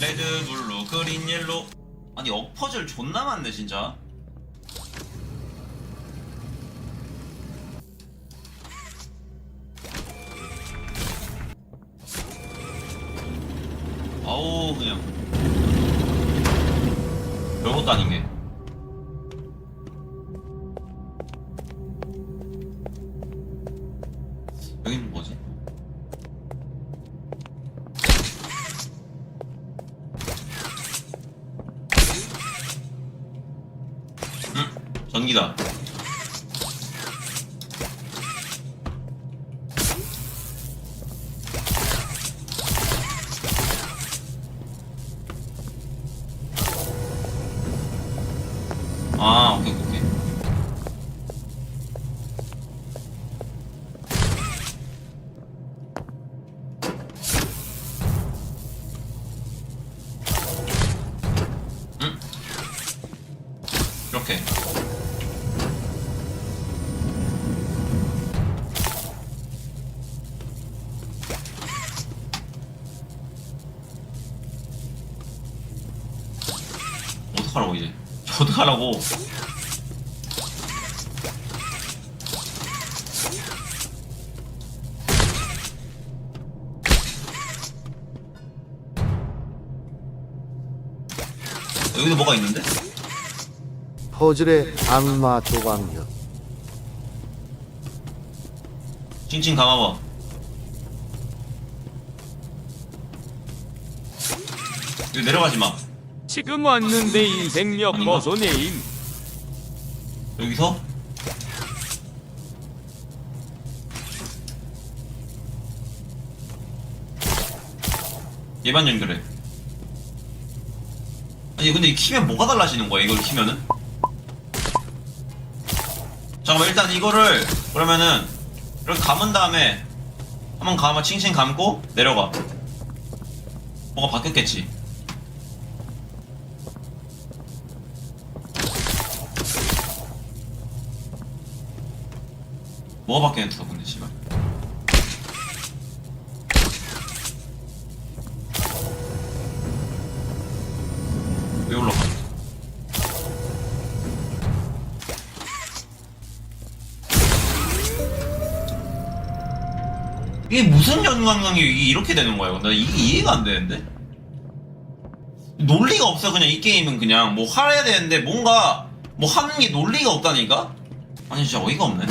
레드 블루 그린 옐로. 아니 억퍼즐 존나 많네 진짜. 아우 그냥. 별것도 아닌 게. 여기는 뭐지? 전기다. 아 오케이 오케이 어떡하라고 이제. 어떡하라고. 여기도 뭐가 있는데? 퍼즐의 악마 조각력 칭칭 감아봐. 여기 내려가지 마 지금 왔는데 인생력? 벗어내임. 여기서 얘만 연결해 아니 근데 이 키면 뭐가 달라지는 거야 이걸 키면은 잠깐만 일단 이거를 그러면은 이렇게 감은 다음에 한번 감아 칭칭 감고 내려가 뭐가 바뀌었겠지 뭐가 바뀌었어 근데 씨발 왜 올라가? 이게 무슨 연관관계 이게 이렇게 되는 거야? 나 이게 이해가 안 되는데? 논리가 없어 그냥 이 게임은 그냥 뭐 해야 되는데 뭔가 뭐 하는 게 논리가 없다니까? 아니 진짜 어이가 없네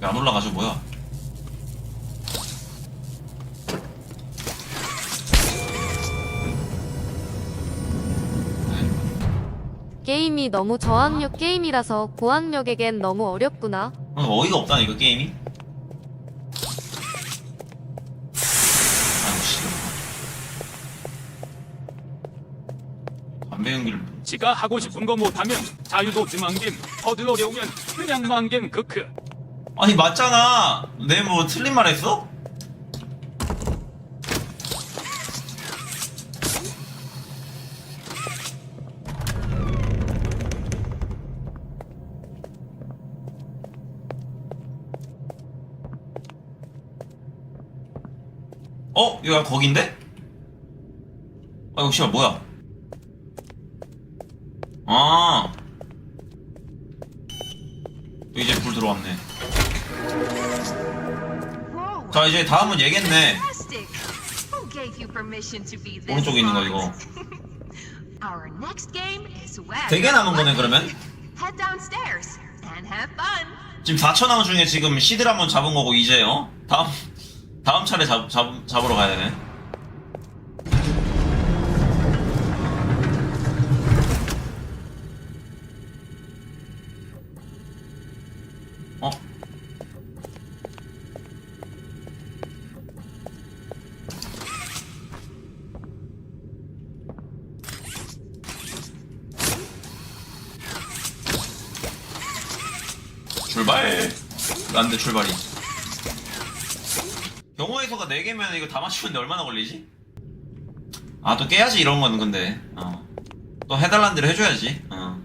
왜 안 올라가죠 뭐야 게임이 너무 저항력 게임이라서 고학력에겐 너무 어렵구나. 어, 어이가 게임이 아이고 씨 담배 연기를 지가 하고 싶은 거 못하면 자유도지 망겜. 더들 어려우면 그냥 망겜 크크. 아니 맞잖아 내 뭐 틀린 말 했어? 어? 여기가 거긴데? 아 이거 씨발 뭐야 아 이제 불 들어왔네 자 이제 다음은 얘겠네 Fantastic. Who gave you permission to be this 오른쪽에 있는 거 이거 smart? Our next game is web. 되게 남은 거네 그러면 Head downstairs and have fun. 지금 4천 원 중에 지금 시들 한번 잡은 거고 이제 어 다음 다음 차례 잡, 잡 잡으러 가야 되네 출발 안돼 출발이 경호에서가 4개면 이거 다 맞추는데 얼마나 걸리지? 아 또 깨야지 이런 거는 근데 어. 또 해달란 대로 해줘야지 어.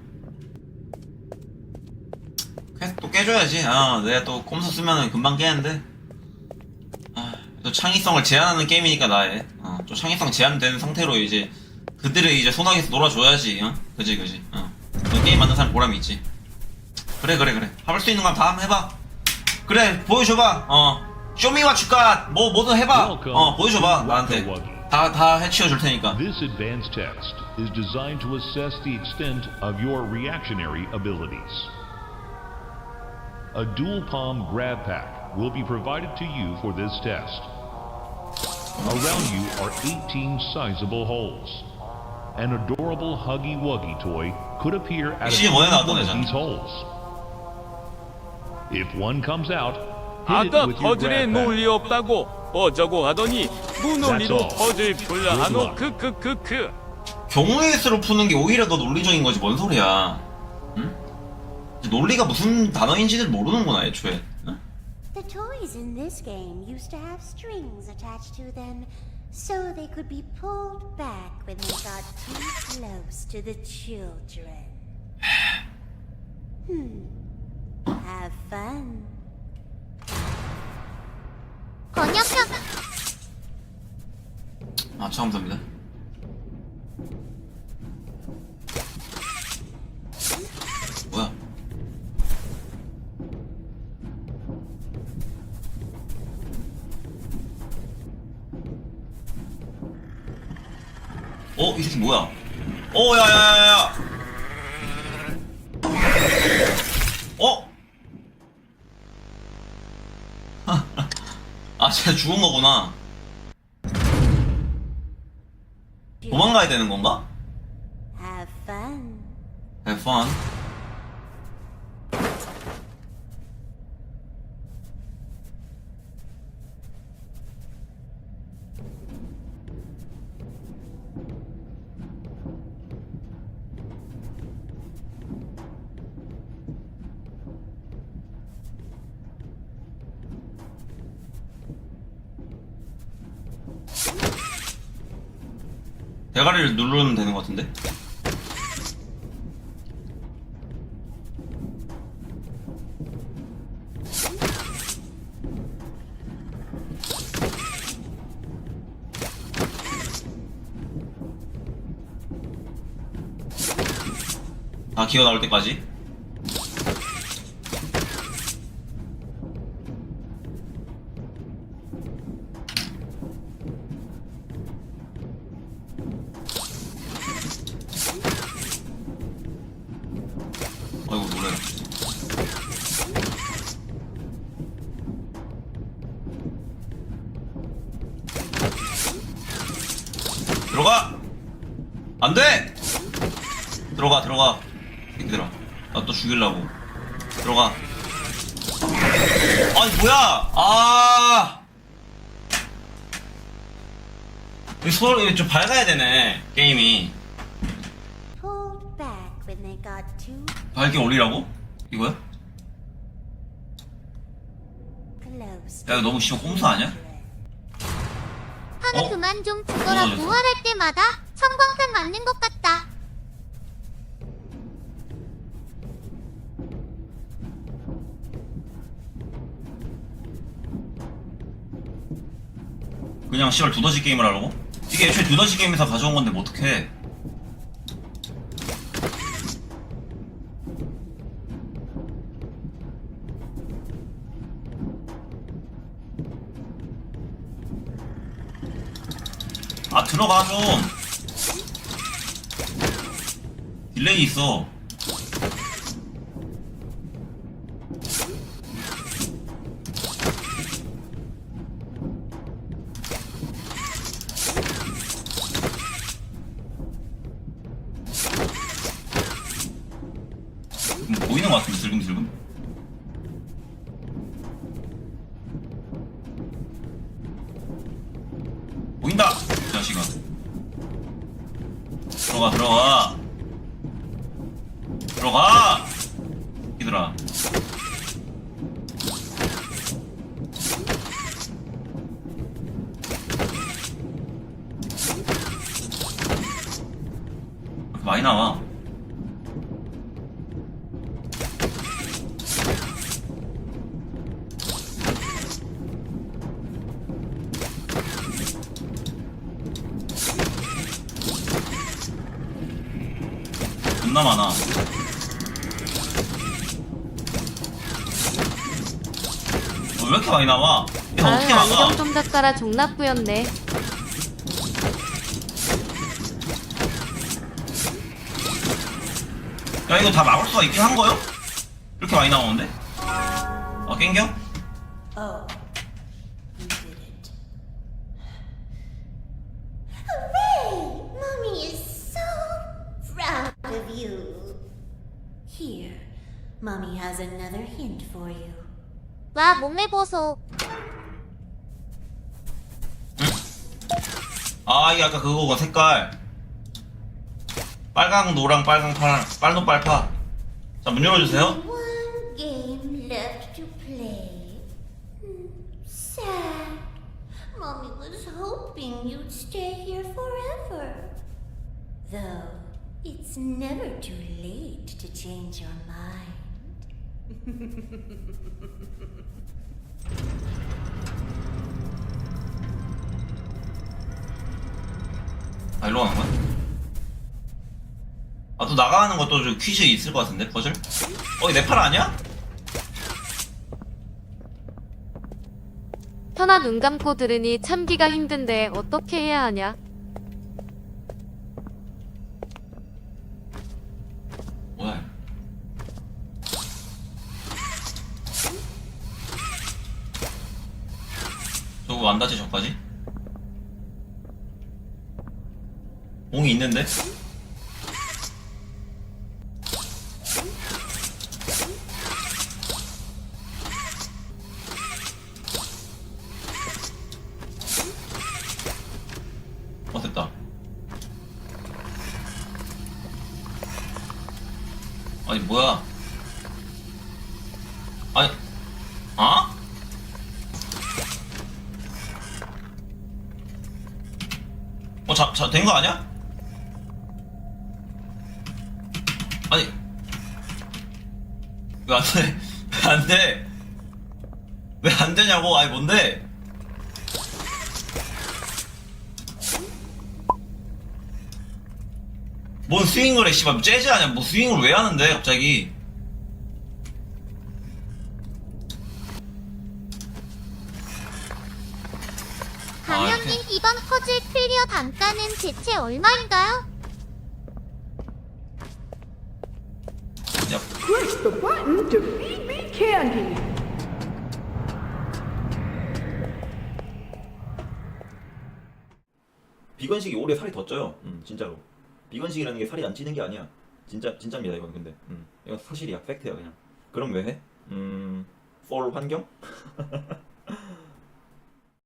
깨- 또 깨줘야지 아 내가 또 꼼수 쓰면은 금방 깨는데 아 또 창의성을 제한하는 게임이니까 나의 어, 좀 창의성 제한된 상태로 이제 그들의 이제 소나기에서 놀아줘야지 어? 그지 그지 어. 너 게임 만든 사람 보람이 있지 그래 그래 그래 할 수 있는 건 다 한번 해봐 그래 보여줘봐 어 쇼미와 주가 뭐 뭐든 해봐 어 보여줘봐 나한테 다 다 해치워 줄 테니까 This advanced test is designed to assess the extent of your reactionary abilities. A dual palm grab pack will be provided to you for this test. Around you are 18 sizable holes. An adorable Huggy Wuggy toy could appear at 시즌 a 원에 나왔던 one of 애잖아. these holes. If one comes out, hit it 아까 with your 퍼즐에 grab pack. 논리 없다고 어쩌고 하더니 무논리로 That's all. 퍼즐 풀려하노 Good 크크크크 경우의 수로 푸는 게 오히려 더 논리적인 거지 뭔 소리야 응? 논리가 무슨 단어인지를 모르는구나 애초에 응? The toys in this game used to have strings attached to them, so they could be pulled back when they got too close to the children. Hmm. Have fun. 번역형 아 감사합니다 뭐야 어? 이 새끼 뭐야? 어 야 야 야 야 어? 아 진짜 죽은 거구나 도망가야 되는 건가? Have fun. Have fun. 대가리를 누르면 되는 것 같은데? 다 기어 나올 때까지. 죽일라고. 들어가. 아니, 뭐야! 아! 이 서로 좀 밝아야 되네, 게임이. Pulled back when they got too 밝게 올리라고? 이거야? close. 야, 이거 너무 심한 꼼수 아니야? 하나 어? 그만 좀 죽어라. 무너졌어. 부활할 때마다 성광탄 맞는 것 같다. 그냥 씨발 두더지 게임을 하려고? 이게 애초에 두더지 게임에서 가져온 건데 뭐 어떡해? 아 들어가 좀. 딜레이 있어 자식아 들어가 들어가. 들어가! 이렇게 많이 나와 존나 많아. 어, 왜 이렇게 많이 나와? 이거 아유 어떻게 막아? 안경 좀 닦아라 종납 부였네 야 이거 다 막을 수가 있긴 한 거요? 이렇게 많이 나오는데? 아 깽겨? Oh, Mommy has another hint for you. 와 몸매 보소 아 이게 아까 그거가 색깔 빨강 노랑 빨강 파랑 빨노 빨파 자 문 열어주세요 One game left to play. Hmm, Sad. Mommy was hoping you'd stay here forever. Though, it's never too late to change your mind. 아 일로 가는 거야? 아 또 나가는 것도 좀 퀴즈 있을 것 같은데 퍼즐? 어 이거 네팔 아니야? 현아 눈 감고 들으니 참기가 힘든데 어떻게 해야 하냐 뭐야 저거 안 다치 저까지? 공이 있는데? 어 됐다 아니 뭐야 아니 어? 어, 자, 자, 된 거 아니야? 아니, 왜 안 돼? 왜 안 돼? 왜 안 되냐고? 아니, 뭔데? 뭔 스윙을 해, 씨발. 재즈 아니야? 뭐 스윙을 왜 하는데, 갑자기? 강현님 이렇게. 이번 퍼즐 클리어 단가는 대체 얼마인가요? 야, Push the button to feed me candy. 비건식이 오래 살이 더 쪄요. 음, 진짜로. 비건식이라는 게 살이 안 찌는 게 아니야. 진짜 진짜입니다 이건 근데. 음, 이건 사실이야. 팩트야 그냥. 그럼 왜 해? 음, 폴 환경?